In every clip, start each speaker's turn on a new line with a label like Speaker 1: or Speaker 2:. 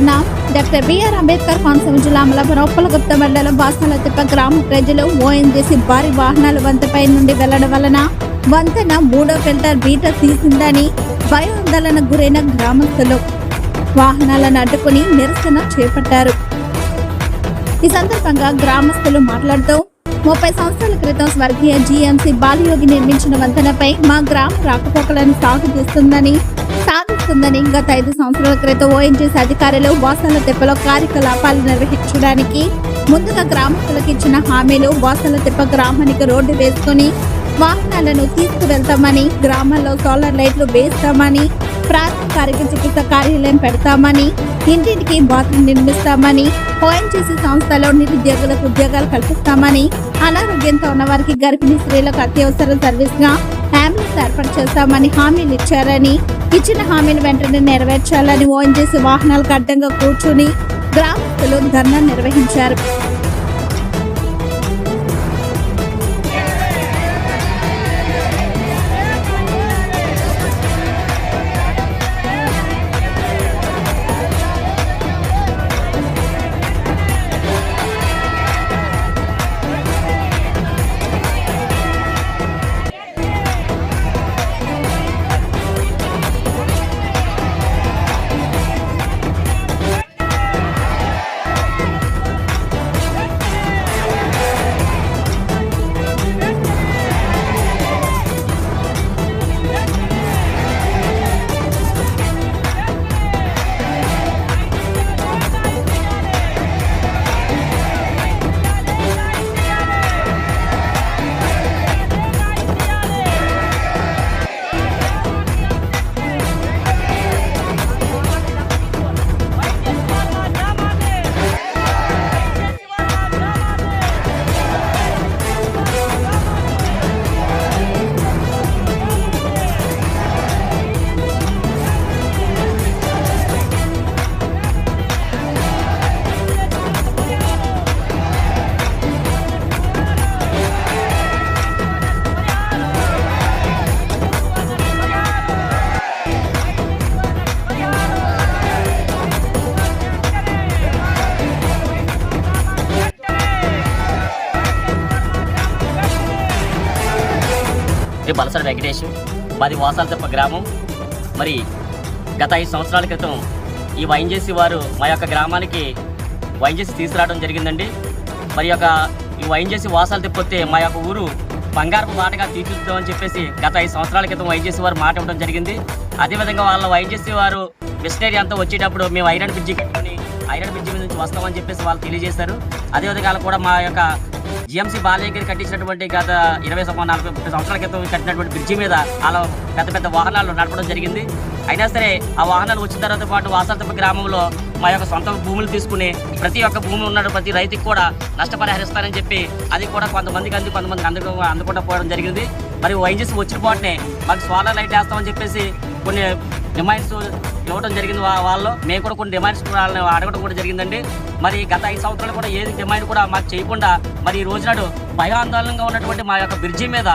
Speaker 1: Breaking doctor BR Ambedkar Konaseema జిల్లా అమలాపురం ఉప్పలగుప్త మండలం బాసలతిప్ప గ్రామ ప్రజలు ఓఎన్జీసీ భారీ వాహనాల వంతపై నుండి వెళ్ళడం వలన వంతెన మూడో ఫిల్టర్ బీట తీసిందని భయాందోళన గురైన గ్రామస్తులు వాహనాలను అడ్డుకుని నిరసన చేపట్టారు. ఈ సందర్భంగా గ్రామస్తులు మాట్లాడుతూ ముప్పై సంవత్సరాల క్రితం స్వర్గీయ జీఎంసీ బాలయోగి నిర్మించిన వంతెనపై మా గ్రామ రాకపోకలను సాగు చేస్తుందని సాధిస్తుందని గత ఐదు సంవత్సరాల క్రితం ఓఎన్జీసీ అధికారులు వాసనల తెప్పలో కార్యకలాపాలు నిర్వహించడానికి ముందుగా గ్రామస్తులకు ఇచ్చిన హామీలు వాసనల తెప్ప గ్రామానికి రోడ్డు వేసుకుని వాహనాలను తీసుకువెళ్తామని గ్రామాల్లో సోలార్ లైట్లు వేస్తామని ప్రాథమిక ఆరోగ్య చికిత్స కార్యాలయం పెడతామని ఇంటింటికి బాత్రూమ్ నిర్మిస్తామని ఓఎన్జీసీ సంస్థలో నిరుద్యోగులకు ఉద్యోగాలు కల్పిస్తామని అనారోగ్యంతో ఉన్న వారికి గర్భిణీ స్త్రీలకు అత్యవసర సర్వీస్గా అంబులెన్స్ ఏర్పాటు చేస్తామని హామీలు ఇచ్చారని ఇచ్చిన హామీని వెంటనే నెరవేర్చాలని ఓఎన్జీసీ వాహనాలకు అడ్డంగా కూర్చుని గ్రామస్తులు ధర్నా నిర్వహించారు.
Speaker 2: శ్రీ బలసర వెంకటేష్ మాది వాసాలతప్ప గ్రామం. మరి గత ఐదు సంవత్సరాల క్రితం ఈ వైఎన్జేసీ వారు మా యొక్క గ్రామానికి వైఎన్జేసీ తీసుకురావడం జరిగిందండి. మరి యొక్క ఈ వైఎన్జేసీ వాసాలు తిప్పొస్తే మా యొక్క ఊరు బంగారపు మాటగా తీర్చిద్దామని చెప్పేసి గత ఐదు సంవత్సరాల క్రితం వైఎన్జేసీ వారు మాట ఇవ్వడం జరిగింది. అదేవిధంగా వాళ్ళ వైఎన్జేసీ వారు మిషనరీ అంతా వచ్చేటప్పుడు మేము ఐరన్ బ్రిడ్జి కట్టుకుని ఐరన్ బ్రిడ్జి మీద నుంచి వస్తామని చెప్పేసి వాళ్ళు తెలియజేశారు. అదేవిధంగా కూడా మా యొక్క జిఎంసీ బాలయ్య కట్టించినటువంటి గత ఇరవై నలభై ముప్పై సంవత్సరాల క్రితం కట్టినటువంటి బ్రిడ్జి మీద అలా పెద్ద పెద్ద వాహనాలు నడపడం జరిగింది. అయినా సరే ఆ వాహనాలు వచ్చిన తర్వాత పాటు వాసాలతప్ప గ్రామంలో మా యొక్క సొంత భూములు తీసుకుని ప్రతి ఒక్క భూమి ఉన్న ప్రతి రైతుకి కూడా నష్టపరిహరిస్తారని చెప్పి అది కూడా కొంతమందికి అంది కొంతమందికి అందుకు అందకుండా పోవడం జరిగింది. మరి వైజెస్ వచ్చిన పాటునే మాకు సోలార్ లైట్ వేస్తామని చెప్పేసి కొన్ని డిమాండ్స్ ఇవ్వడం జరిగింది వాళ్ళు మేము కూడా కొన్ని డిమాండ్స్ కూడా వాళ్ళని అడగడం కూడా జరిగిందండి. మరి గత ఐదు సంవత్సరాలు కూడా ఏది డిమాండ్ కూడా మాకు చేయకుండా మరి ఈ రోజు నాడు భయాందోళనగా ఉన్నటువంటి మా యొక్క బ్రిడ్జి మీద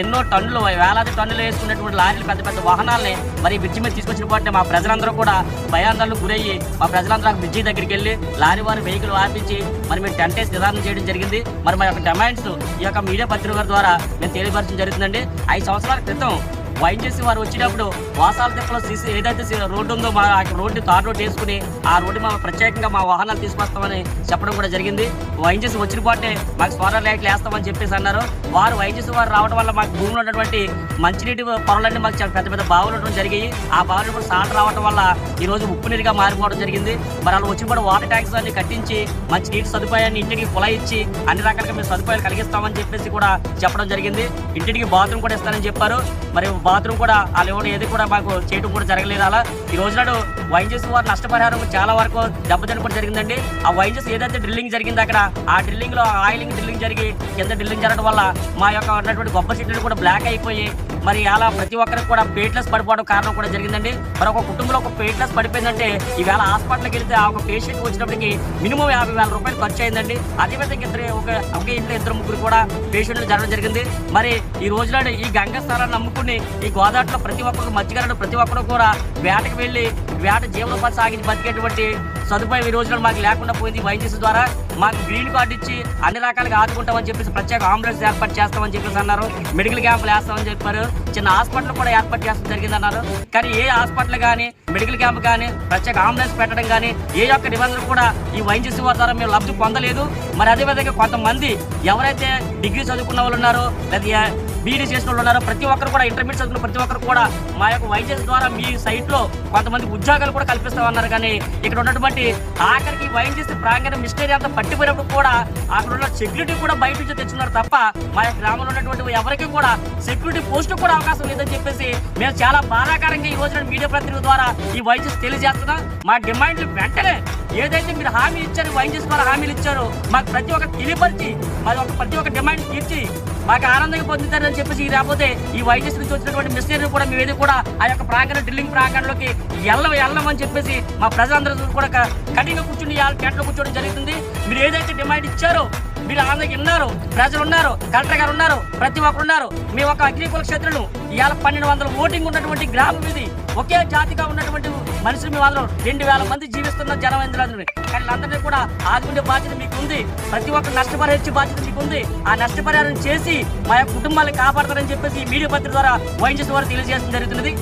Speaker 2: ఎన్నో టన్నులు వేలాది టన్నులు వేసుకున్నటువంటి లారీలు పెద్ద పెద్ద వాహనాలని మరి బ్రిడ్జి మీద తీసుకొచ్చినటువంటి మా ప్రజలందరూ కూడా భయాందోళనకు గురయ్యి మా ప్రజలందరూ ఆ బ్రిడ్జి దగ్గరికి వెళ్ళి లారీ వారి వెహికల్ ఆపించి మరి మేము టెంట్ వేసి నిదానం చేయడం జరిగింది. మరి మా యొక్క డిమాండ్స్ ఈ యొక్క మీడియా పత్రిక ద్వారా మేము తెలియపరచడం జరుగుతుందండి. ఐదు సంవత్సరాల క్రితం వైన్ చేసి వారు వచ్చినప్పుడు వాసాల తిప్పలో సీసీ ఏదైతే రోడ్డు ఉందో మా రోడ్డు తార్ రోడ్డు వేసుకుని ఆ రోడ్డు మా ప్రత్యేకంగా మా వాహనాలు తీసుకొస్తామని చెప్పడం కూడా జరిగింది. వైన్ చేసి వచ్చిన పాటే మాకు సోలార్ లైట్లు వేస్తామని చెప్పేసి అన్నారు. వారు వైన్ చేసి వారు రావడం వల్ల మాకు భూమిలో ఉన్నటువంటి మంచినీటి పొరలన్నీ మాకు చాలా పెద్ద పెద్ద బావులు ఉండడం జరిగాయి. ఆ బావులు కూడా సాట రావడం వల్ల ఈ రోజు ఉప్పు నీరుగా మారిపోవడం జరిగింది. మరి వాళ్ళు వచ్చిన కూడా వాటర్ ట్యాంక్స్ అన్ని కట్టించి మంచి నీటి సదుపాయాన్ని ఇంటికి కుల ఇచ్చి అన్ని రకాలుగా మేము సదుపాయాలు కలిగిస్తామని చెప్పేసి కూడా చెప్పడం జరిగింది. ఇంటికి బాత్రూమ్ కూడా ఇస్తానని చెప్పారు. మరి బాత్రూమ్ కూడా వాళ్ళు ఇవ్వడం ఏది కూడా మాకు చేయడం కూడా జరగలేదు అలా. ఈ రోజు నాడు వైన్ వారు నష్టపరిహారం చాలా వరకు దెబ్బతిన కూడా జరిగిందండి. ఆ వైన్ ఏదైతే డ్రిల్లింగ్ జరిగింది అక్కడ ఆ డ్రిల్లింగ్లో ఆయిలింగ్ డ్రిల్లింగ్ జరిగి కింద డ్రిల్లింగ్ జరగడం వల్ల మా యొక్క ఉన్నటువంటి గొప్ప చెట్లు కూడా బ్లాక్ అయిపోయి మరి అలా ప్రతి ఒక్కరికి కూడా పేట్లెస్ పడిపోవడం కారణం కూడా జరిగిందండి. మరి ఒక కుటుంబంలో ఒక పేట్లెస్ పడిపోయిందంటే ఈవేళ హాస్పిటల్కి వెళ్తే ఆ ఒక పేషెంట్ వచ్చినప్పటికి మినిమం యాభై వేల రూపాయలు ఖర్చు అయిందండి. అదేవిధంగా ఇద్దరు ఒక ఒకే ఇంట్లో ఇద్దరు ముగ్గురు కూడా పేషెంట్లు జరగడం జరిగింది. మరి ఈ రోజున ఈ గంగస్థానాన్ని నమ్ముకుని ఈ గోదావరిలో ప్రతి ఒక్కరు మధ్యగారుడు ప్రతి ఒక్కరు కూడా వేటకు వెళ్ళి వేట జీవనోపాధి సాగించి బతికేటువంటి సదుపాయం ఈ రోజున మాకు లేకుండా పోయింది వైద్యస్ ద్వారా. మాకు గ్రీన్ కార్డు ఇచ్చి అన్ని రకాలుగా ఆదుకుంటామని చెప్పేసి ప్రత్యేక అంబులెన్స్ ఏర్పాటు చేస్తామని చెప్పేసి అన్నారు. మెడికల్ క్యాంపులు వేస్తామని చెప్పారు. చిన్న హాస్పిటల్ కూడా ఏర్పాటు చేస్తాం జరిగింది అన్నారు కానీ ఏ హాస్పిటల్ కానీ మెడికల్ క్యాంప్ కానీ ప్రత్యేక అంబులెన్స్ పెట్టడం కానీ ఏ యొక్క నిబంధనలు కూడా ఈ వైద్యస్ వారి ద్వారా మేము లబ్ధి పొందలేదు. మరి అదేవిధంగా కొంతమంది ఎవరైతే డిగ్రీ చదువుకున్న వాళ్ళు ఉన్నారో లేదా బీడీ చేసిన వాళ్ళు ఉన్నారో ప్రతి ఒక్కరు కూడా ఇంటర్మీడియట్ చదువుకున్న ప్రతి ఒక్కరు కూడా మా యొక్క వైద్యం ద్వారా మీ సైట్లో కొంతమంది ఉద్యోగాలు కూడా కల్పిస్తామన్నారు. కానీ ఇక్కడ ఉన్నటువంటి ఆఖరికి వైద్యం ప్రాంగణ మిస్టరీ అంతా పట్టిపోయినప్పుడు కూడా అక్కడ ఉన్న సెక్యూరిటీ కూడా బయట నుంచి తెచ్చున్నారు తప్ప మా గ్రామంలో ఉన్నటువంటి ఎవరికి కూడా సెక్యూరిటీ పోస్ట్ కూడా అవకాశం లేదని చెప్పేసి మేము చాలా బాధాకరంగా ఈ రోజున మీడియా ప్రతినిధుల ద్వారా ఈ వైద్యం తెలియజేస్తున్నాం. మా డిమాండ్లు వెంటనే ఏదైతే మీరు హామీ ఇచ్చారు వైద్యం ద్వారా హామీలు ఇచ్చారో మాకు ప్రతి ఒక్క తెలియపరిచి మాది ఒక ప్రతి ఒక్క డిమాండ్ తీర్చి మాకు ఆనందంగా పొందుతారని చెప్పేసి రాకపోతే ఈ వైద్యస్ నుంచి వచ్చినటువంటి మిషనరీ కూడా మేము కూడా ఆ యొక్క ప్రాంగణ డ్రిల్లింగ్ ప్రాంగణంలోకి ఎల్లం వెళ్ళమని చెప్పేసి మా ప్రజలందరూ కూడా కఠినంగా కూర్చుని ఇవాళ టెంట్లో కూర్చోవడం జరుగుతుంది. మీరు ఏదైతే డిమాండ్ ఇచ్చారో మీరు ఆంధ్రకి ఉన్నారు ప్రజలు ఉన్నారు కలెక్టర్ గారు ఉన్నారు ప్రతి ఒక్కరు ఉన్నారు మీ ఒక అగ్నికుల క్షేత్రులు ఇవాళ పన్నెండు వందల ఓటింగ్ ఉన్నటువంటి గ్రామం ఇది. ఒకే జాతిగా ఉన్నటువంటి మనుషులు మీ వాళ్ళు రెండు వేల మంది జీవిస్తున్న జనం ఇంద్రాన్ని కానీ వీళ్ళందరినీ కూడా ఆదుకునే బాధ్యత మీకు ఉంది ప్రతి ఒక్క నష్టపరిహారం ఇచ్చే బాధ్యత మీకు ఉంది ఆ నష్టపరిహారం చేసి మా యొక్క కుటుంబాన్ని కాపాడతారని చెప్పేసి ఈ మీడియా పత్రిక ద్వారా వైద్య వారు తెలియజేయడం జరుగుతున్నది.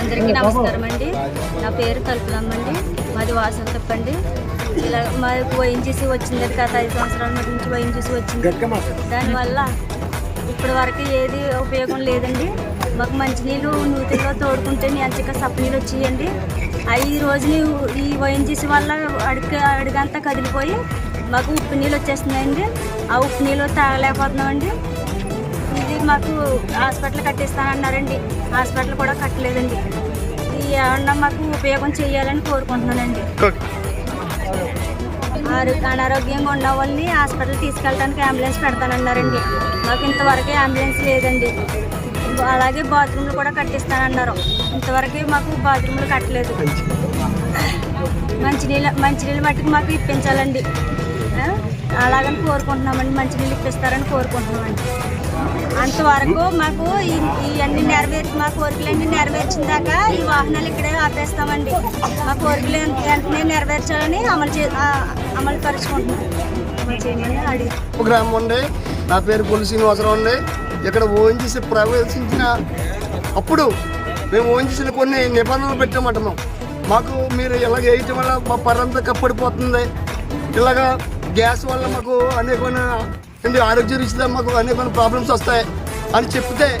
Speaker 3: అందరికీ నమస్కారం అండి. నా పేరు కల్పనమ్మండి మాది వాసన తప్పండి ఇలా మాకు ఓఎన్జీసీ వచ్చింది గత ఐదు సంవత్సరాల నుంచి ఓఎన్జీసీ వచ్చింది. దానివల్ల ఇప్పటి వరకు ఏది ఉపయోగం లేదండి. మాకు మంచినీళ్ళు నూతిలో తోడుకుంటే ఎంచక సప్పనీళ్ళు వచ్చేయండి. అవి ఈ రోజు ఈ ఓఎన్జీసీ వల్ల అడుగు అడుగంతా కదిలిపోయి మాకు ఉప్పు నీళ్ళు వచ్చేస్తున్నాయండి. ఆ ఉప్పు నీళ్ళు తాగలేకపోతున్నామండి. ఇది మాకు హాస్పిటల్ కట్టిస్తానన్నారండి. హాస్పిటల్ కూడా కట్టలేదండి. ఇది ఏమన్నా మాకు ఉపయోగం చేయాలని కోరుకుంటున్నానండి. ఆరు అనారోగ్యంగా ఉన్న వాళ్ళని హాస్పిటల్ తీసుకెళ్ళడానికి అంబులెన్స్ పెడతానన్నారండి. మాకు ఇంతవరకు అంబులెన్స్ లేదండి. అలాగే బాత్రూమ్లు కూడా కట్టిస్తానన్నారు. ఇంతవరకు మాకు బాత్రూమ్లు కట్టలేదు. మంచినీళ్ళ మంచినీళ్ళ మట్టుకు మాకు ఇప్పించాలండి. అలాగని కోరుకుంటున్నామండి. మంచినీళ్ళు ఇప్పిస్తారని కోరుకుంటున్నామండి. అంతవరకు మాకు ఇవన్నీ నెరవేర్చి మా కోరికలన్నీ నెరవేర్చిన దాకా ఈ వాహనాలు ఇక్కడే ఆపేస్తామండి. మా కోరికలు వెంటనే నెరవేర్చాలని అమలు చే అమలు పరుచుకుంటున్నాం. చేయమని అడిగి
Speaker 4: గ్రామం ఉండే నా పేరు కొలు శ్రీనివాసరావు అండి. ఇక్కడ ఓఎన్జీసీ ప్రవేశించిన అప్పుడు మేము ఓఎన్జీసీలో కొన్ని నిబంధనలు పెట్టామంటున్నాం. మాకు మీరు ఇలాగ వేయటం వల్ల మా పరంతా కప్పడిపోతుంది. ఇలాగా గ్యాస్ వల్ల మాకు అనేకమైన ఆరోగ్య రీత్యా మాకు అనేకమైన ప్రాబ్లమ్స్ వస్తాయి అని చెప్తే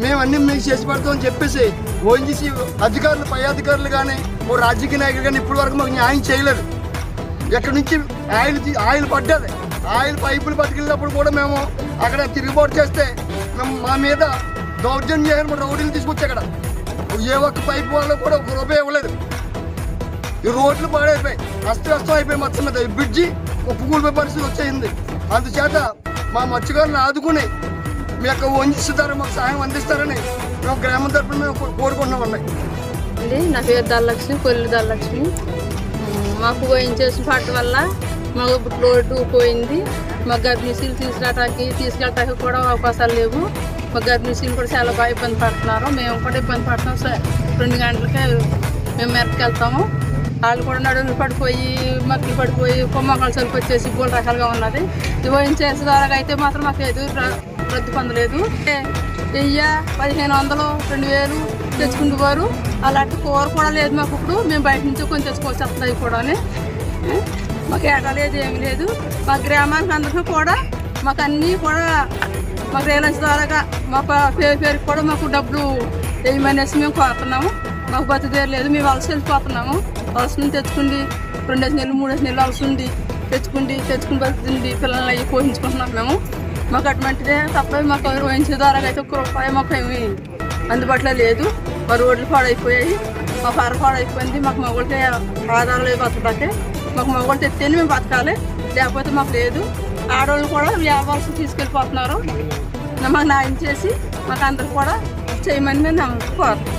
Speaker 4: మేము అన్ని మీకు చేసి పెడతామని చెప్పేసి ఓఎన్జీసీ అధికారులు పై అధికారులు కానీ ఓ రాజకీయ నాయకులు కానీ ఇప్పటి వరకు మాకు న్యాయం చేయలేదు. ఎక్కడి నుంచి ఆయిల్ తీ- ఆయిల్ పడ్డది. ఆయిల్ పైపులు పట్టుకెళ్ళినప్పుడు కూడా మేము అక్కడ తిరుగుబాటు చేస్తే మేము మా మీద దౌర్జన్యం చేయని రౌడీలు తీసుకొచ్చి అక్కడ. ఏ ఒక్క పైపు వల్ల కూడా ఒక రూపాయి ఇవ్వలేదు. ఈ రోడ్లు పాడైపోయాయి అస్తవ్యస్తం అయిపోయి మత్స్య మీద ఈ బ్రిడ్జి ఒప్పుకూలిపోయే పరిస్థితి వచ్చేయింది అందుచేత మా మత్స్యకారులను ఆదుకుని మీ యొక్క వంచిస్తారు మాకు సహాయం అందిస్తారని మేము గ్రామం తరపున మేము కోరుకుంటున్నాం ఉన్నాయి
Speaker 5: అండి నా పేరు ధనలక్ష్మి కొల్లు ధనలక్ష్మి. మాకు వహించేసిన పాట వల్ల మాకు ఇప్పుడు రోడ్డు పోయింది. మా గర్భిణీశీలు తీసుకురావడానికి తీసుకెళ్ళడానికి కూడా అవకాశాలు లేవు. మా గర్భిణీశీలు కూడా చాలా బాగా ఇబ్బంది పడుతున్నారు. మేము కూడా ఇబ్బంది పడుతున్నాం. రెండు గంటలకే మేము మెరకి వెళ్తాము. వాళ్ళు కూడా నడుములు పడిపోయి మక్కులు పడిపోయి కొమ్మకాలు సరుకు వచ్చేసి మూడు రకాలుగా ఉన్నది. ఇవి చేసే ద్వారా అయితే మాత్రం మాకు ఏది రద్దు పొందలేదు. వెయ్యి పదిహేను వందలు రెండు వేలు తెచ్చుకుంటువారు అలాంటి కూర కూడా లేదు మాకు ఇప్పుడు. మేము బయట నుంచి కొంచెం తెచ్చుకోవచ్చు వస్తుంది కూడా మాకు ఏటా లేదు ఏమీ లేదు. మా గ్రామానికి అందరికీ కూడా మాకు అన్నీ కూడా మాకు రిలయన్స్ ద్వారాగా మా పేరు పేరుకి కూడా మాకు డబ్బులు వేయమనేసి మేము కోరుతున్నాము. మాకు బతుదేరు లేదు మేము వలస వెళ్ళిపోతున్నాము వలస నుంచి తెచ్చుకుండి రెండేసి నెలలు మూడేసి నెలలు వలస ఉండి తెచ్చుకుండి తెచ్చుకుని బతుకుండి పిల్లల్ని అవి పోషించుకుంటున్నాం మేము. మాకు అటువంటిదే తప్ప మాకు రోహించే ద్వారా అయితే ఒక్క రూపాయి మాకు ఏమి అందుబాటులో లేదు. మా రోడ్లు పాడైపోయాయి మా పర పాడైపోయింది మాకు మగవాళ్ళకి ఆధారం లేదు బతకడానికి మాకు మగవాళ్ళు తెస్తేనే మేము బతకాలి. లేకపోతే మాకు లేదు. ఆడవాళ్ళు కూడా వ్యాపారం తీసుకెళ్ళిపోతున్నారు. మాకు న్యాయం చేసి మాకు అందరు కూడా చేయమని మేము కోరుతాం